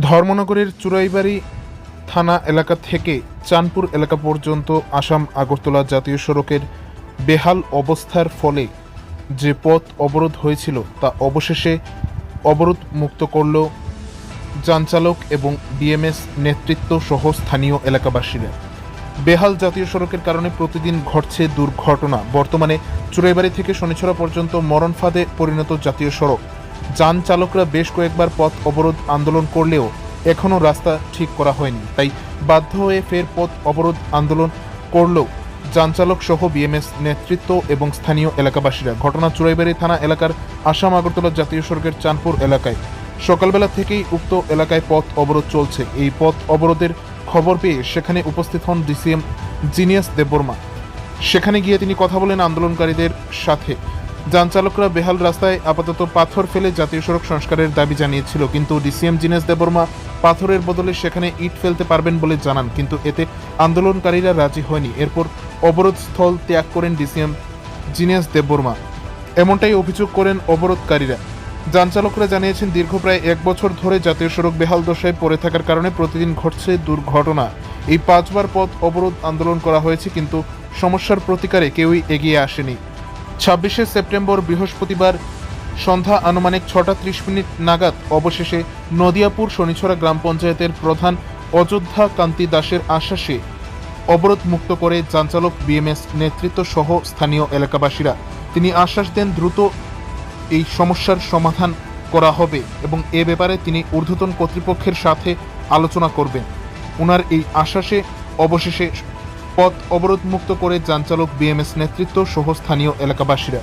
ধর্মনগরের চুরাইবাড়ি থানা এলাকা থেকে চাঁদপুর এলাকা পর্যন্ত আসাম আগরতলা জাতীয় সড়কের বেহাল অবস্থার ফলে যে পথ অবরোধ হয়েছিল তা অবশেষে অবরোধ মুক্ত করল যানচালক এবং বিএমএস নেতৃত্ব সহ স্থানীয় এলাকাবাসীরা। বেহাল জাতীয় সড়কের কারণে প্রতিদিন ঘটছে দুর্ঘটনা। বর্তমানে চুরাইবাড়ি থেকে শনিছড়া পর্যন্ত মরণ ফাঁদে পরিণত জাতীয় সড়ক। যান চালকরা বেশ কয়েকবার পথ অবরোধ আন্দোলন করলেও এখনও রাস্তা ঠিক করা হয়নি। তাই বাধ্য হয়ে ফের পথ অবরোধ আন্দোলন করলেও যানচালক সহ বিএমএস নেতৃত্ব এবং স্থানীয় এলাকাবাসীরা ঘটনা চুরাইবাড়ি থানা এলাকার আসাম আগরতলা জাতীয় সড়কের চাঁদপুর এলাকায় সকালবেলা থেকেই উক্ত এলাকায় পথ অবরোধ চলছে। এই পথ অবরোধের খবর পেয়ে সেখানে উপস্থিত হন ডিসিএম জিনিয়াস দেববর্মা। সেখানে গিয়ে তিনি কথা বলেন আন্দোলনকারীদের সাথে। যান চালকরা বেহাল রাস্তায় আপাতত পাথর ফেলে জাতীয় সড়ক সংস্কারের দাবি জানিয়েছিল, কিন্তু ডিসিএম জিনেস দেববর্মা পাথরের বদলে সেখানে ইট ফেলতে পারবেন বলে জানান, কিন্তু এতে আন্দোলনকারীরা রাজি হয়নি। এরপর অবরোধ স্থল ত্যাগ করেন ডিসিএম জিনিয়াস দেববর্মা। এমনটাই অভিযোগ করেন অবরোধকারীরা। যান চালকরা জানিয়েছেন, দীর্ঘ প্রায় এক বছর ধরে জাতীয় সড়ক বেহাল দশায় পড়ে থাকার কারণে প্রতিদিন ঘটছে দুর্ঘটনা। এই পাঁচবার পথ অবরোধ আন্দোলন করা হয়েছে, কিন্তু সমস্যার প্রতিকারে কেউই এগিয়ে আসেনি। ছাব্বিশে সেপ্টেম্বর বৃহস্পতিবার সন্ধ্যা আনুমানিক ছটা ত্রিশ মিনিট নাগাদ অবশেষে নদিয়াপুর শনিছড়া গ্রাম পঞ্চায়েতের প্রধান অযোধ্যা কান্তি দাসের আশ্বাসে অবরোধ মুক্ত করে যানচালক বিএমএস নেতৃত্ব সহ স্থানীয় এলাকাবাসীরা। তিনি আশ্বাস দেন, দ্রুত এই সমস্যার সমাধান করা হবে এবং এ ব্যাপারে তিনি ঊর্ধ্বতন কর্তৃপক্ষের সাথে আলোচনা করবেন। ওনার এই আশ্বাসে অবশেষে পথ অবরোধ মুক্ত করে যানচালক বিএমএস নেতৃত্ব সহ স্থানীয় এলাকাবাসীরা।